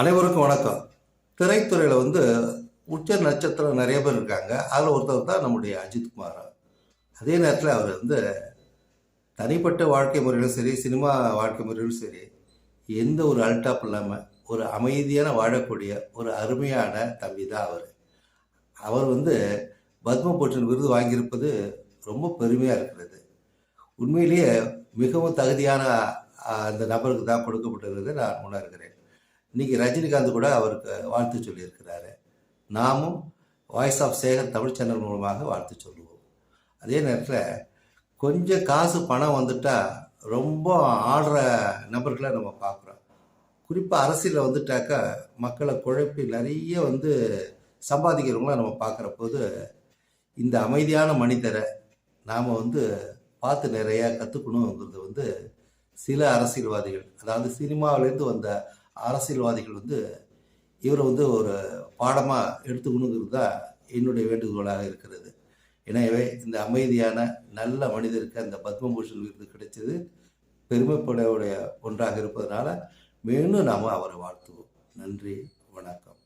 அனைவருக்கும் வணக்கம். திரைத்துறையில் வந்து உச்ச நட்சத்திரம் நிறைய பேர் இருக்காங்க. அதில் ஒருத்தர் தான் நம்முடைய அஜித்குமார் அதே நேரத்தில் அவர் வந்து தனிப்பட்ட வாழ்க்கை முறையிலும் சரி சினிமா வாழ்க்கை முறையிலும் சரி எந்த ஒரு அல்டாப் இல்லாமல் ஒரு அமைதியான வாழக்கூடிய ஒரு அருமையான தம்பி தான் அவர். அவர் வந்து பத்மபூஷன் விருது வாங்கியிருப்பது ரொம்ப பெருமையாக இருக்கிறது. உண்மையிலேயே மிகவும் தகுதியான அந்த நபருக்கு தான் கொடுக்கப்பட்டிருக்கிறது. நான் உணர்கிறேன். இன்றைக்கி ரஜினிகாந்த் கூட அவருக்கு வாழ்த்து சொல்லியிருக்கிறாரு. நாமும் voice of Sekar Tamil channel மூலமாக வாழ்த்து சொல்லுவோம். அதே நேரத்தில் கொஞ்சம் காசு பணம் வந்துட்டால் ரொம்ப ஆடுற நபர்களை நம்ம பார்க்குறோம். குறிப்பாக அரசியலில் வந்துட்டாக்கா மக்களை குழப்பி நிறைய வந்து சம்பாதிக்கிறவங்களாம் நம்ம பார்க்குற போது இந்த அமைதியான மனிதரை நாம் வந்து பார்த்து நிறையா கற்றுக்கணுங்கிறது வந்து சில அரசியல்வாதிகள் அதாவது சினிமாவிலேருந்து வந்த அரசியல்வாதிகள் வந்து இவரை வந்து ஒரு பாடமாக எடுத்துக்கணுங்கிறது தான் என்னுடைய வேண்டுகோளாக இருக்கிறது. எனவே இந்த அமைதியான நல்ல மனிதருக்கு அந்த பத்மபூஷன் விருது கிடைச்சது. பெருமைப்படைய ஒன்றாக இருப்பதனால மேலும் நாம் அவரை வாழ்த்துவோம். நன்றி வணக்கம்.